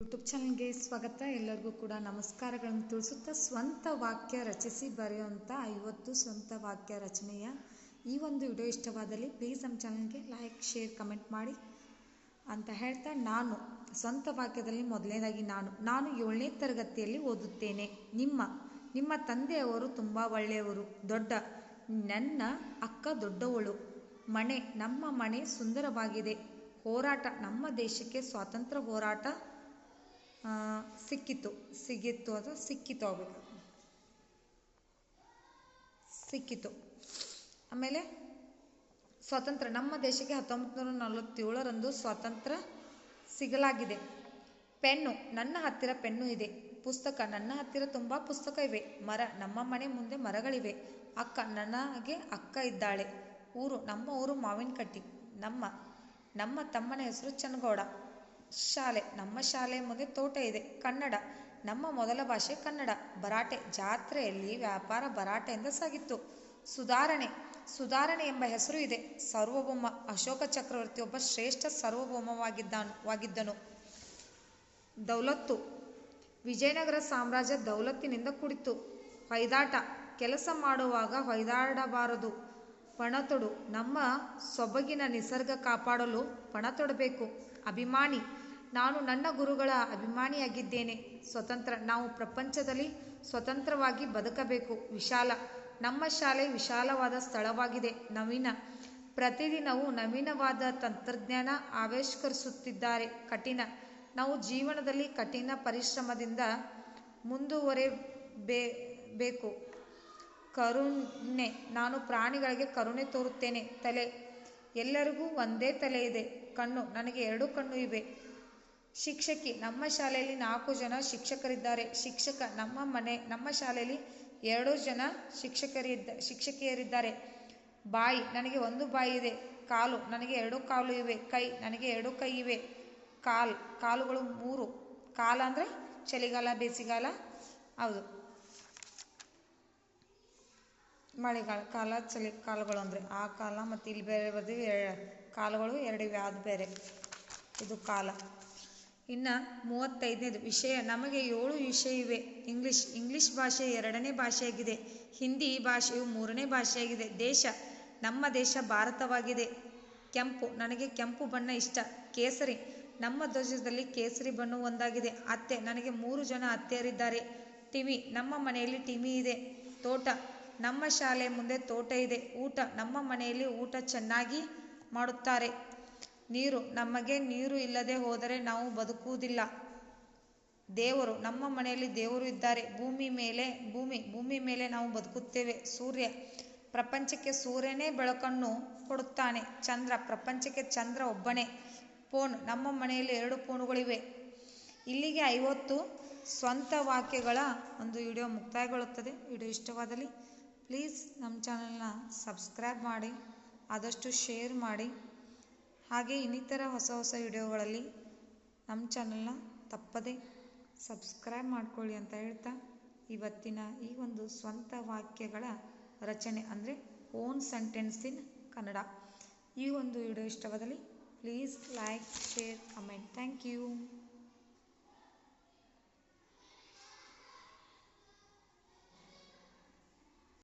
YouTube ಚಾನಲ್ಗೆ ಸ್ವಾಗತ. ಎಲ್ಲರಿಗೂ ಕೂಡ ನಮಸ್ಕಾರಗಳನ್ನು ತಿಳಿಸುತ್ತಾ ಸ್ವಂತ ವಾಕ್ಯ ರಚಿಸಿ ಬರೆಯುವಂಥ ಐವತ್ತು ಸ್ವಂತ ವಾಕ್ಯ ರಚನೆಯ ಈ ಒಂದು ವಿಡಿಯೋ ಇಷ್ಟವಾದಲ್ಲಿ ಪ್ಲೀಸ್ ನಮ್ಮ ಚಾನಲ್ಗೆ ಲೈಕ್ ಶೇರ್ ಕಮೆಂಟ್ ಮಾಡಿ ಅಂತ ಹೇಳ್ತಾ ನಾನು ಸ್ವಂತ ವಾಕ್ಯದಲ್ಲಿ ಮೊದಲನೇದಾಗಿ ನಾನು. ನಾನು ಏಳನೇ ತರಗತಿಯಲ್ಲಿ ಓದುತ್ತೇನೆ. ನಿಮ್ಮ ನಿಮ್ಮ ತಂದೆಯವರು ತುಂಬ ಒಳ್ಳೆಯವರು. ದೊಡ್ಡ, ನನ್ನ ಅಕ್ಕ ದೊಡ್ಡವಳು. ಮನೆ, ನಮ್ಮ ಮನೆ ಸುಂದರವಾಗಿದೆ. ಹೋರಾಟ, ನಮ್ಮ ದೇಶಕ್ಕೆ ಸ್ವಾತಂತ್ರ್ಯ ಹೋರಾಟ ಸಿಕ್ಕಿತು ಸಿಗಿತ್ತು ಅಥವಾ ಸಿಕ್ಕಿತು ಆಗಬೇಕು. ಸಿಕ್ಕಿತು ಆಮೇಲೆ ಸ್ವಾತಂತ್ರ್ಯ. ನಮ್ಮ ದೇಶಕ್ಕೆ ಹತ್ತೊಂಬತ್ತು ನೂರ ನಲವತ್ತೇಳರಂದು ಸ್ವಾತಂತ್ರ್ಯ ಸಿಗಲಾಗಿದೆ. ಪೆನ್ನು, ನನ್ನ ಹತ್ತಿರ ಪೆನ್ನು ಇದೆ. ಪುಸ್ತಕ, ನನ್ನ ಹತ್ತಿರ ತುಂಬ ಪುಸ್ತಕ ಇವೆ. ಮರ, ನಮ್ಮ ಮನೆ ಮುಂದೆ ಮರಗಳಿವೆ. ಅಕ್ಕ, ನನಗೆ ಅಕ್ಕ ಇದ್ದಾಳೆ. ಊರು, ನಮ್ಮ ಊರು ಮಾವಿನಕಟ್ಟಿ. ನಮ್ಮ ನಮ್ಮ ತಮ್ಮನ ಹೆಸರು ಚನ್ನಗೌಡ. ಶಾಲೆ, ನಮ್ಮ ಶಾಲೆ ಮುಂದೆ ತೋಟ ಇದೆ, ಕನ್ನಡ. ನಮ್ಮ ಮೊದಲ ಭಾಷೆ ಕನ್ನಡ. ಭರಾಟೆ ಜಾತ್ರೆಯಲ್ಲಿ ವ್ಯಾಪಾರ ಭರಾಟೆಯಿಂದ ಸಾಗಿತ್ತು. ಸುಧಾರಣೆ ಸುಧಾರಣೆ ಎಂಬ ಹೆಸರು ಇದೆ. ಸಾರ್ವಭೌಮ, ಅಶೋಕ ಚಕ್ರವರ್ತಿ ಒಬ್ಬ ಶ್ರೇಷ್ಠ ಸಾರ್ವಭೌಮವಾಗಿದ್ದಾನು ವಾಗಿದ್ದನು ದೌಲತ್ತು, ವಿಜಯನಗರ ಸಾಮ್ರಾಜ್ಯ ದೌಲತ್ತಿನಿಂದ ಕುಡಿತು ಹೊಯ್ದಾಟ ಕೆಲಸ ಮಾಡುವಾಗ ಹೊಯ್ದಾಡಬಾರದು ಪಣತೊಡು ನಮ್ಮ ಸೊಬಗಿನ ನಿಸರ್ಗ ಕಾಪಾಡಲು ಪಣತೊಡಬೇಕು ಅಭಿಮಾನಿ ನಾನು ನನ್ನ ಗುರುಗಳ ಅಭಿಮಾನಿಯಾಗಿದ್ದೇನೆ. ಸ್ವತಂತ್ರ, ನಾವು ಪ್ರಪಂಚದಲ್ಲಿ ಸ್ವತಂತ್ರವಾಗಿ ಬದುಕಬೇಕು. ವಿಶಾಲ, ನಮ್ಮ ಶಾಲೆ ವಿಶಾಲವಾದ ಸ್ಥಳವಾಗಿದೆ. ನವೀನ, ಪ್ರತಿದಿನವೂ ನವೀನವಾದ ತಂತ್ರಜ್ಞಾನ ಆವಿಷ್ಕರಿಸುತ್ತಿದ್ದಾರೆ. ಕಠಿಣ, ನಾವು ಜೀವನದಲ್ಲಿ ಕಠಿಣ ಪರಿಶ್ರಮದಿಂದ ಮುಂದುವರೆಬೇ, ಬೇಕು. ಕರುಣೆ, ನಾನು ಪ್ರಾಣಿಗಳಿಗೆ ಕರುಣೆ ತೋರುತ್ತೇನೆ. ತಲೆ, ಎಲ್ಲರಿಗೂ ಒಂದೇ ತಲೆ ಇದೆ. ಕಣ್ಣು, ನನಗೆ ಎರಡು ಕಣ್ಣು ಇವೆ. ಶಿಕ್ಷಕಿ, ನಮ್ಮ ಶಾಲೆಯಲ್ಲಿ ನಾಲ್ಕು ಜನ ಶಿಕ್ಷಕರಿದ್ದಾರೆ. ಶಿಕ್ಷಕ, ನಮ್ಮ ಮನೆ, ನಮ್ಮ ಶಾಲೆಯಲ್ಲಿ ಎರಡು ಜನ ಶಿಕ್ಷಕರಿದ್ದ, ಶಿಕ್ಷಕಿಯರಿದ್ದಾರೆ. ಬಾಯಿ, ನನಗೆ ಒಂದು ಬಾಯಿ ಇದೆ. ಕಾಲು, ನನಗೆ ಎರಡು ಕಾಲು ಇವೆ. ಕೈ, ನನಗೆ ಎರಡು ಕೈ ಇವೆ. ಕಾಲು, ಕಾಲುಗಳು ಮೂರು. ಕಾಲ ಅಂದರೆ ಚಳಿಗಾಲ, ಬೇಸಿಗಾಲ, ಹೌದು. ಮಳೆಗಾಲ, ಕಾಲ, ಚಳಿ, ಕಾಲುಗಳು ಅಂದರೆ ಆ ಕಾಲ ಮತ್ತು ಇಲ್ಲಿ ಬೇರೆ ಬದಿ ಕಾಲುಗಳು ಎರಡಿವೆ ಅದು ಬೇರೆ. ಇದು ಕಾಲ. ಇನ್ನು ಮೂವತ್ತೈದನೇದು. ವಿಷಯ ನಮಗೆ ಏಳು ವಿಷಯ ಇವೆ. ಇಂಗ್ಲಿಷ್ ಇಂಗ್ಲಿಷ್ ಭಾಷೆ ಎರಡನೇ ಭಾಷೆಯಾಗಿದೆ. ಹಿಂದಿ ಭಾಷೆಯು ಮೂರನೇ ಭಾಷೆಯಾಗಿದೆ. ದೇಶ, ನಮ್ಮ ದೇಶ ಭಾರತವಾಗಿದೆ. ಕೆಂಪು, ನನಗೆ ಕೆಂಪು ಬಣ್ಣ ಇಷ್ಟ. ಕೇಸರಿ, ನಮ್ಮ ಧ್ವಜದಲ್ಲಿ ಕೇಸರಿ ಬಣ್ಣ ಒಂದಾಗಿದೆ. ಅತ್ತೆ, ನನಗೆ ಮೂರು ಜನ ಅತ್ತೆಯರಿದ್ದಾರೆ. ಟಿವಿ ನಮ್ಮ ಮನೆಯಲ್ಲಿ ಟಿವಿ ಇದೆ. ತೋಟ, ನಮ್ಮ ಶಾಲೆ ಮುಂದೆ ತೋಟ ಇದೆ. ಊಟ, ನಮ್ಮ ಮನೆಯಲ್ಲಿ ಊಟ ಚೆನ್ನಾಗಿ ಮಾಡುತ್ತಾರೆ. ನೀರು. ನಮಗೆ ನೀರು ಇಲ್ಲದೆ ಹೋದರೆ ನಾವು ಬದುಕುವುದಿಲ್ಲ. ದೇವರು, ನಮ್ಮ ಮನೆಯಲ್ಲಿ ದೇವರು ಇದ್ದಾರೆ. ಭೂಮಿ ಮೇಲೆ, ಭೂಮಿ ಭೂಮಿ ಮೇಲೆ ನಾವು ಬದುಕುತ್ತೇವೆ. ಸೂರ್ಯ ಪ್ರಪಂಚಕ್ಕೆ ಸೂರ್ಯನೇ ಬೆಳಕನ್ನು ಕೊಡುತ್ತಾನೆ. ಚಂದ್ರ ಪ್ರಪಂಚಕ್ಕೆ ಚಂದ್ರ ಒಬ್ಬನೇ. ಫೋನ್, ನಮ್ಮ ಮನೆಯಲ್ಲಿ ಎರಡು ಫೋನುಗಳಿವೆ. ಇಲ್ಲಿಗೆ ಐವತ್ತು ಸ್ವಂತ ವಾಕ್ಯಗಳ ಒಂದು ವಿಡಿಯೋ ಮುಕ್ತಾಯಗೊಳ್ಳುತ್ತದೆ. ವಿಡಿಯೋ ಇಷ್ಟವಾದಲ್ಲಿ ಪ್ಲೀಸ್ ನಮ್ಮ ಚಾನಲ್ನ ಸಬ್ಸ್ಕ್ರೈಬ್ ಮಾಡಿ, ಆದಷ್ಟು ಶೇರ್ ಮಾಡಿ. ಹಾಗೆ ಇನ್ನಿತರ ಹೊಸ ಹೊಸ ವಿಡಿಯೋಗಳಲ್ಲಿ ನಮ್ಮ ಚಾನಲ್ನ ತಪ್ಪದೆ ಸಬ್ಸ್ಕ್ರೈಬ್ ಮಾಡ್ಕೊಳ್ಳಿ ಅಂತ ಹೇಳ್ತಾ ಇವತ್ತಿನ ಈ ಒಂದು ಸ್ವಂತ ವಾಕ್ಯಗಳ ರಚನೆ ಅಂದರೆ ಓನ್ ಸೆಂಟೆನ್ಸ್ ಇನ್ ಕನ್ನಡ. ಈ ಒಂದು ವಿಡಿಯೋ ಇಷ್ಟವಾದಲ್ಲಿ please like share comment thank you